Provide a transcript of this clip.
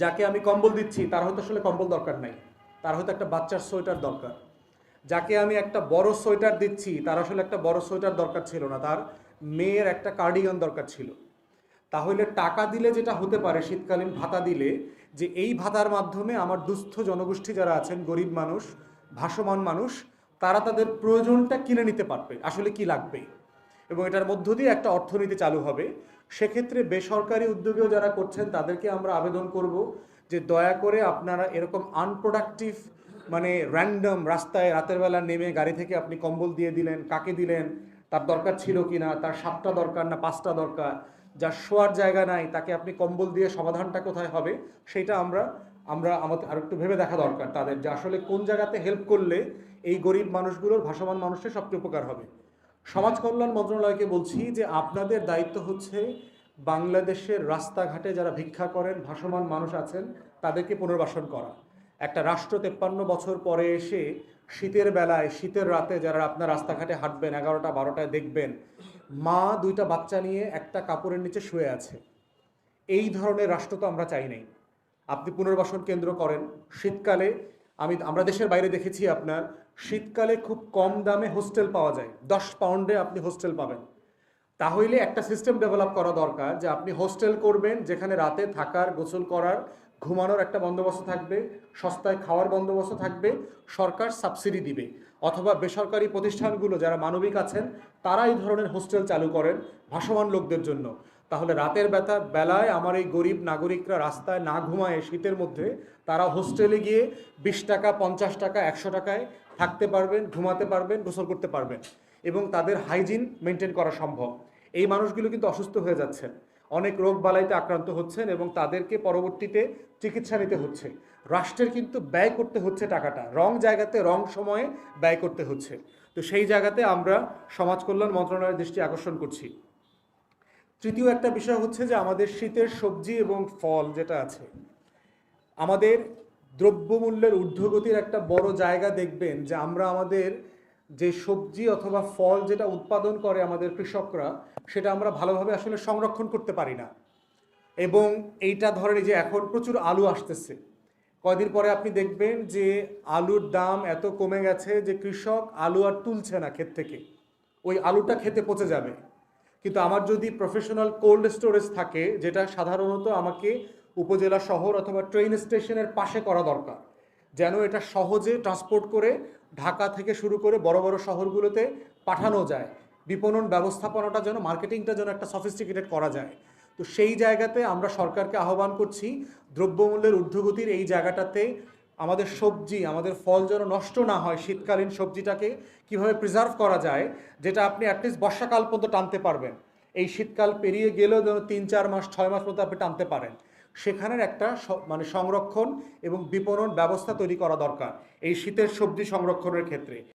যাকে আমি কম্বল দিচ্ছি, তার হয়তো আসলে কম্বল দরকার নাই। তার হয়তো একটা বাচ্চার সোয়েটার দরকার। যাকে আমি একটা বড় সোয়েটার দিচ্ছি, তার আসলে একটা বড় সোয়েটার দরকার ছিল না। তার মেয়ের একটা কার্ডিগান দরকার ছিল। তাহলে টাকা দিলে যেটা হতে পারে, শীতকালীন ভাতা দিলে, যে এই ভাতার মাধ্যমে আমার দুস্থ জনগোষ্ঠী যারা আছেন, গরিব মানুষ, ভাসমান মানুষ, তারা তাদের প্রয়োজনটা কিনে নিতে পারবে। আসলে কি লাগবে? এবং এটার মধ্য দিয়ে একটা অর্থনীতি চালু হবে। সেক্ষেত্রে বেসরকারি উদ্যোগেও যারা করছেন, তাদেরকে আমরা আবেদন করব যে দয়া করে আপনারা এরকম আনপ্রোডাক্টিভ মানে র্যান্ডম রাস্তায় রাতের বেলা নেমে গাড়ি থেকে আপনি কম্বল দিয়ে দিলেন, কাকে দিলেন, তার দরকার ছিল কি না তার সাতটা দরকার না পাঁচটা দরকার যার শোয়ার জায়গা নাই, তাকে আপনি কম্বল দিয়ে সমাধানটা কোথায় হবে, সেটা আমরা আমরা আমাদের আর একটু ভেবে দেখা দরকার তাদের যে আসলে কোন জায়গাতে হেল্প করলে এই গরিব মানুষগুলোর ভাসমান মানুষের সবচেয়ে উপকার হবে। সমাজ কল্যাণ মন্ত্রণালয়কে বলছি যে আপনাদের দায়িত্ব হচ্ছে বাংলাদেশের রাস্তাঘাটে যারা ভিক্ষা করেন, ভাসমান মানুষ আছেন, তাদেরকে পুনর্বাসন করা। একটা রাষ্ট্র তেপ্পান্ন বছর পরে এসে শীতের বেলায়, শীতের রাতে যারা আপনার রাস্তাঘাটে হাঁটবেন, এগারোটা, বারোটায় দেখবেন, মা দুইটা বাচ্চা নিয়ে একটা কাপড়ের নিচে শুয়ে আছে। এই ধরনের রাষ্ট্র তো আমরা চাই নাই। আপনি পুনর্বাসন কেন্দ্র করেন, শীতকালে আমি, আমরা দেশের বাইরে দেখেছি আপনার, শীতকালে খুব কম দামে হোস্টেল পাওয়া যায়। দশ পাউন্ডে আপনি হোস্টেল পাবেন। তাহলে একটা সিস্টেম ডেভেলপ করা দরকার যে আপনি হোস্টেল করবেন, যেখানে রাতে থাকার, গোসল করার, ঘুমানোর একটা বন্দোবস্ত থাকবে, সস্তায় খাওয়ার বন্দোবস্ত থাকবে, সরকার সাবসিডি দিবে। অথবা বেসরকারি প্রতিষ্ঠানগুলো যারা মানবিক আছেন, তারা এই ধরনের হোস্টেল চালু করেন ভাসমান লোকদের জন্য। তাহলে রাতের ব্যথা বেলায় আমার এই গরিব নাগরিকরা রাস্তায় না ঘুমায় শীতের মধ্যে, তারা হোস্টেলে গিয়ে বিশ টাকা, পঞ্চাশ টাকা, একশো টাকায় থাকতে পারবেন, ঘুমাতে পারবেন, গোসল করতে পারবেন এবং তাদের হাইজিন মেনটেন করা সম্ভব। এই মানুষগুলো কিন্তু অসুস্থ হয়ে যাচ্ছেন। অনেক রোগ বালাইতে আক্রান্ত হচ্ছেন এবং তাদেরকে পরবর্তীতে চিকিৎসা নিতে হচ্ছে। রাষ্ট্রের কিন্তু ব্যয় করতে হচ্ছে টাকাটা। রং জায়গাতে রং সময়ে ব্যয় করতে হচ্ছে। তো সেই জায়গাতে আমরা সমাজ কল্যাণ মন্ত্রণালয়ের দৃষ্টি আকর্ষণ করছি। তৃতীয় একটা বিষয় হচ্ছে যে আমাদের শীতের সবজি এবং ফল যেটা আছে, আমাদের দ্রব্যমূল্যের ঊর্ধ্বগতির একটা বড় জায়গা দেখবেন যে আমরা আমাদের যে সবজি অথবা ফল যেটা উৎপাদন করে আমাদের কৃষকরা, সেটা আমরা ভালোভাবে আসলে সংরক্ষণ করতে পারি না। এবং এইটা ধরেন যে এখন প্রচুর আলু আসতেছে। কয়দিন পরে আপনি দেখবেন যে আলুর দাম এত কমে গেছে যে কৃষক আলু আর তুলছে না ক্ষেত থেকে। ওই আলুটা খেতে পচে যাবে। কিন্তু আমার যদি প্রফেশনাল কোল্ড স্টোরেজ থাকে, যেটা সাধারণত আমাকে উপজেলা শহর অথবা ট্রেন স্টেশনের পাশে করা দরকার, যেন এটা সহজে ট্রান্সপোর্ট করে ঢাকা থেকে শুরু করে বড় বড় শহরগুলোতে পাঠানো যায়। বিপণন ব্যবস্থাপনাটা যেন মার্কেটিংটা যেন একটা সফিস্টিকেটেড করা যায়। তো সেই জায়গাতে আমরা সরকারকে আহ্বান করছি, দ্রব্যমূল্যের ঊর্ধ্বগতির এই জায়গাটাতে আমাদের সবজি, আমাদের ফল যেন নষ্ট না হয় শীতকালীন সবজিটাকে কীভাবে প্রিজার্ভ করা যায়, যেটা আপনি অ্যাটলিস্ট বর্ষাকাল পর্যন্ত টানতে পারবেন। এই শীতকাল পেরিয়ে গেলেও যেন তিন, চার মাস, ছয় মাস পর্যন্ত আপনি টানতে পারেন। সেখানের একটা মানে সংরক্ষণ এবং বিপণন ব্যবস্থা তৈরি করা দরকার, এই শীতের সবজি সংরক্ষণের ক্ষেত্রে।